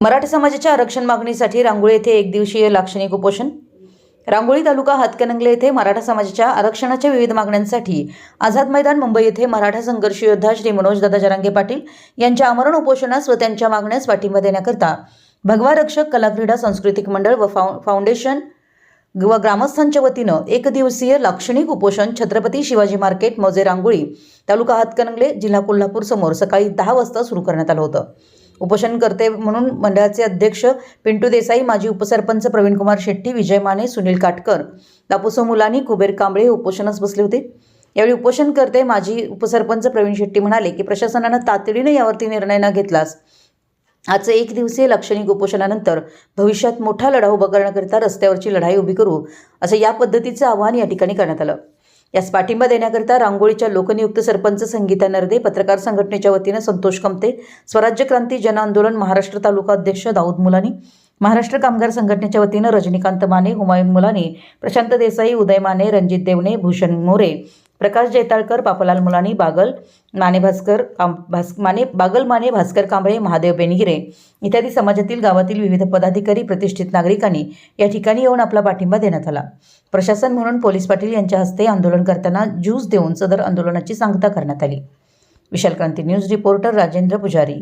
मराठा समाजाच्या आरक्षण मागणीसाठी रांगोळी येथे एक दिवसीय लाक्षणिक उपोषण. रांगोळी तालुका हातकणंगले येथे मराठा समाजाच्या आरक्षणाच्या विविध मागण्यांसाठी आझाद मैदान मुंबई येथे मराठा संघर्ष योद्धा श्री मनोज दादा जरांगे पाटील यांच्या आमरण उपोषणास व त्यांच्या मागण्यास पाठिंबा देण्याकरता भगवा रक्षक कला क्रीडा सांस्कृतिक मंडळ व फाउ फाउंडेशन व ग्रामस्थांच्या वतीनं एक दिवसीय लाक्षणिक उपोषण छत्रपती शिवाजी मार्केट मौजे रांगोळी तालुका हातकणंगले जिल्हा कोल्हापूर समोर सकाळी दहा वाजता सुरू करण्यात आलं होतं. उपोषण करते म्हणून मंडळाचे अध्यक्ष पिंटू देसाई माजी उपसरपंच प्रवीणकुमार शेट्टी विजय माने सुनील काटकर दापूसो मुलानी कुबेर कांबळे हे उपोषणास बसले होते. यावेळी उपोषणकर्ते माजी उपसरपंच प्रवीण शेट्टी म्हणाले की प्रशासनानं तातडीने यावरती निर्णय न घेतलास. आजचं एक दिवसीय लाक्षणिक उपोषणानंतर भविष्यात मोठा लढा उभा करण्याकरिता रस्त्यावरची लढाई उभी करू. असं या पद्धतीचं आवाहन या ठिकाणी करण्यात आलं. यास पाठिंबा देण्याकरिता रांगोळीच्या लोकनियुक्त सरपंच संगीता नरदे पत्रकार संघटनेच्या वतीनं संतोष कमते स्वराज्य क्रांती जन आंदोलन महाराष्ट्र तालुका अध्यक्ष दाऊद मुलानी महाराष्ट्र कामगार संघटनेच्या वतीनं रजनीकांत माने हुमायून मुलानी प्रशांत देसाई उदय माने रणजित देवणे भूषण मोरे प्रकाश जैताळकर पापलाल मुलानी बागल माने भास्कर काम भास माने बागल माने भास्कर कांबळे महादेव बेनगिरे इत्यादी समाजातील गावातील विविध पदाधिकारी प्रतिष्ठित नागरिकांनी या ठिकाणी येऊन आपला पाठिंबा देण्यात आला. प्रशासन म्हणून पोलीस पाटील यांच्या हस्ते आंदोलन करताना ज्यूस देऊन सदर आंदोलनाची सांगता करण्यात आली. विशालक्रांती न्यूज रिपोर्टर राजेंद्र पुजारी.